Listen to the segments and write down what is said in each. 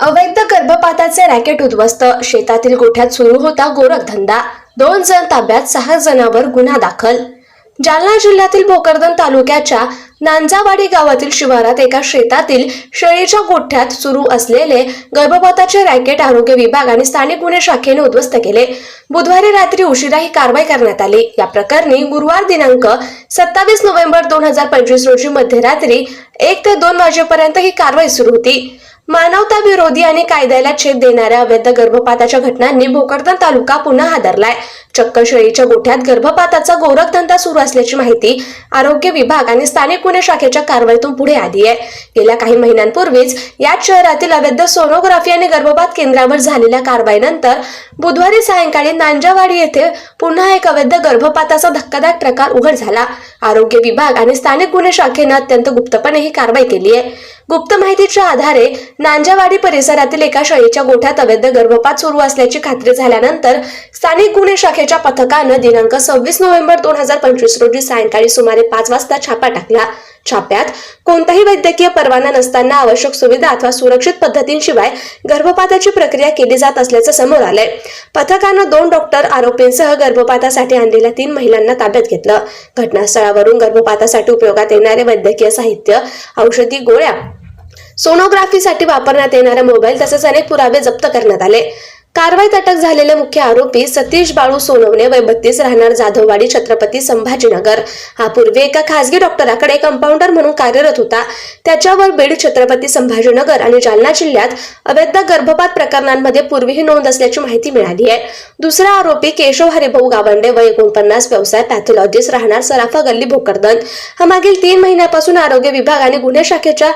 अवैध गर्भपाताचे रॅकेट उद्ध्वस्त. शेतातील गोठ्यात सुरू होता गोरखधंदा. दोन जण ताब्यात सहा जणांवर गुन्हा दाखल. जालना जिल्ह्यातील भोकरदन तालुक्याच्या नांजावाडी गावातील शिवारात एका शेतातील शेळीच्या गोठ्यात सुरू असलेले गर्भपाताचे रॅकेट आरोग्य विभाग आणि स्थानिक गुन्हे शाखेने उद्ध्वस्त केले. बुधवारी रात्री उशिरा ही कारवाई करण्यात आली. या प्रकरणी गुरुवार दिनांक सत्तावीस नोव्हेंबर दोन हजार पंचवीस रोजी मध्यरात्री एक ते दोन वाजेपर्यंत ही कारवाई सुरू होती. मानवता विरोधी आणि कायद्याला छेद देणाऱ्या अवैध गर्भपाताच्या घटनांनी भोकरदन तालुका पुन्हा हादरलाय. चक्क शेळीच्या गोठ्यात गर्भपाताचा गोरखधंदा सुरू असल्याची माहिती आरोग्य विभाग आणि स्थानिक गुन्हे शाखेच्या कारवाईतून पुढे आली आहे. गेल्या काही महिन्यांपूर्वीच याच शहरातील अवैध सोनोग्राफी आणि गर्भपात केंद्रावर झालेल्या कारवाईनंतर बुधवारी सायंकाळी नांजावाडी येथे पुन्हा एक अवैध गर्भपाताचा धक्कादायक प्रकार उघड झाला. आरोग्य विभाग आणि स्थानिक गुन्हे शाखेनं अत्यंत गुप्तपणे ही कारवाई केली आहे. गुप्त माहितीच्या आधारे नांजावाडी परिसरातील एका शाळेच्या गोठ्यात अवैध गर्भपात सुरू असल्याची खात्री झाल्यानंतर स्थानिक गुन्हे शाखेच्या पथकानं दिनांक सव्वीस नोव्हेंबर दोन हजार पंचवीस रोजी सायंकाळी सुमारे पाच वाजता छापा टाकला. छाप्यात कोणताही वैद्यकीय परवाना नसताना आवश्यक सुविधा अथवा सुरक्षित पद्धतींशिवाय गर्भपाताची प्रक्रिया केली जात असल्याचं समोर आलंय. पथकानं दोन डॉक्टर आरोपींसह गर्भपातासाठी आणलेल्या तीन महिलांना ताब्यात घेतलं. घटनास्थळावरून गर्भपातासाठी उपयोगात येणारे वैद्यकीय साहित्य औषधी गोळ्या सोनोग्राफीसाठी वापरण्यात येणारा मोबाईल तसेच अनेक पुरावे जप्त करण्यात आले. कारवाईत अटक झालेले मुख्य आरोपी सतीश बाळू सोनवणे वय बत्तीस राहणार जाधववाडी छत्रपती संभाजीनगर. हा पूर्वी एका खासगी डॉक्टराकडे कंपाऊंडर म्हणून कार्यरत होता. त्याच्यावर बीड छत्रपती संभाजीनगर आणि जालना जिल्ह्यात अवैध गर्भपात प्रकरणांमध्ये पूर्वीही नोंद असल्याची माहिती मिळाली आहे. दुसरा आरोपी केशव हरिभाऊ गावंडे वय एकोणपन्नास व्यवसाय पॅथॉलॉजिस्ट राहणार सराफा गल्ली भोकरदन. हा मागील तीन महिन्यापासून आरोग्य विभाग आणि गुन्हे शाखेच्या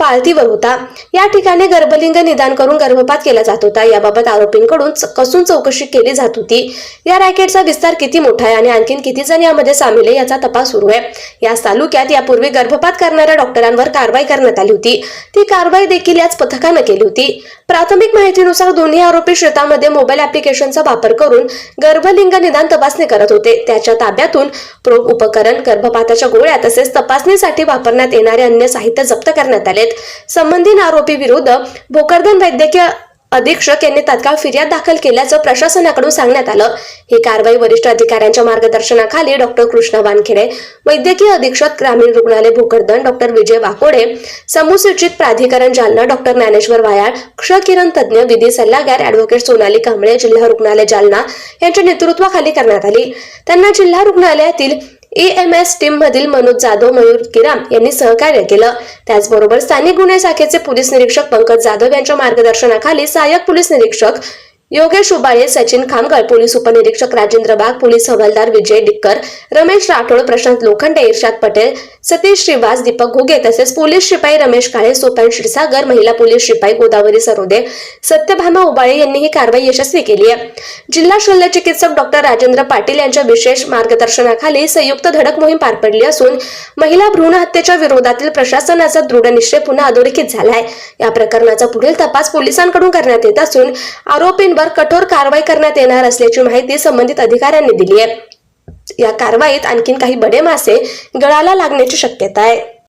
पाळतीवर होता. या ठिकाणी गर्भलिंग निदान करून गर्भपात केला जात होता. याबाबत आरोपींकडून च- कसून चौकशी केली जात होती. या रॅकेटचा विस्तार किती मोठा आहे आणि आणखीन किती जण यामध्ये सामील आहे याचा तपास सुरू आहे. या तालुक्यात यापूर्वी गर्भपात करणाऱ्या डॉक्टरांवर कारवाई करण्यात आली होती. ती कारवाई देखील याच पथकानं केली होती. प्राथमिक माहितीनुसार दोन्ही आरोपी शेतामध्ये मोबाईल ऍप्लिकेशनचा वापर करून गर्भलिंग निदान तपासणी करत होते. त्याच्या ताब्यातून प्रोब उपकरण गर्भपाताच्या गोळ्या तसेच तपासणीसाठी वापरण्यात येणारे अन्य साहित्य जप्त करण्यात आले आलेत संबंधित आरोपी विरुद्ध भोकरदन वैद्यकीय अधीक्षक यांनी तत्काळ फिर्याद दाखल केल्याचं प्रशासनाकडून सांगण्यात आलं. ही कारवाई वरिष्ठ अधिकाऱ्यांच्या मार्गदर्शनाखाली डॉक्टर कृष्ण वानखेडे वैद्यकीय अधीक्षक ग्रामीण रुग्णालय भोकरदन डॉक्टर विजय वाकोडे समुसूचित प्राधिकरण जालना डॉक्टर ज्ञानेश्वर वायाळ क्षकिरण तज्ज्ञ विधी सल्लागार अॅडव्होकेट सोनाली कांबळे जिल्हा रुग्णालय जालना यांच्या नेतृत्वाखाली करण्यात आली. त्यांना जिल्हा रुग्णालयातील एम एस टीम मधील मनोज जाधव मयूर किराम यांनी सहकार्य केलं. त्याचबरोबर स्थानिक गुन्हे शाखेचे पोलीस निरीक्षक पंकज जाधव यांच्या मार्गदर्शनाखाली सहाय्यक पोलीस निरीक्षक योगेश उबाळे सचिन खामगळ पोलीस उपनिरीक्षक राजेंद्र बाग पोलीस हवालदार विजय डिक्कर रमेश राठोड प्रशांत लोखंडे इर्षाद पटेल सतीश श्रीवास दीपक घुगे तसेच पोलीस शिपाई रमेश काळे सोपान क्षीरसागर महिला पोलीस शिपाई गोदावरी सरोदे सत्यभामा उबाळे यांनी ही कारवाई यशस्वी केली आहे. जिल्हा शल्य चिकित्सक डॉक्टर राजेंद्र पाटील यांच्या विशेष मार्गदर्शनाखाली संयुक्त धडक मोहीम पार पडली असून महिला भ्रूण हत्येच्या विरोधातील प्रशासनाचा दृढ निश्चय पुन्हा अधोरेखित झालाय. या प्रकरणाचा पुढील तपास पोलिसांकडून करण्यात येत असून आरोपींवर कठोर कारवाई करण्यात येणार असल्याची माहिती संबंधित अधिकाऱ्यांनी दिली आहे. या कारवाईत आणखीन काही बडे मासे गळाला लागण्याची शक्यता आहे.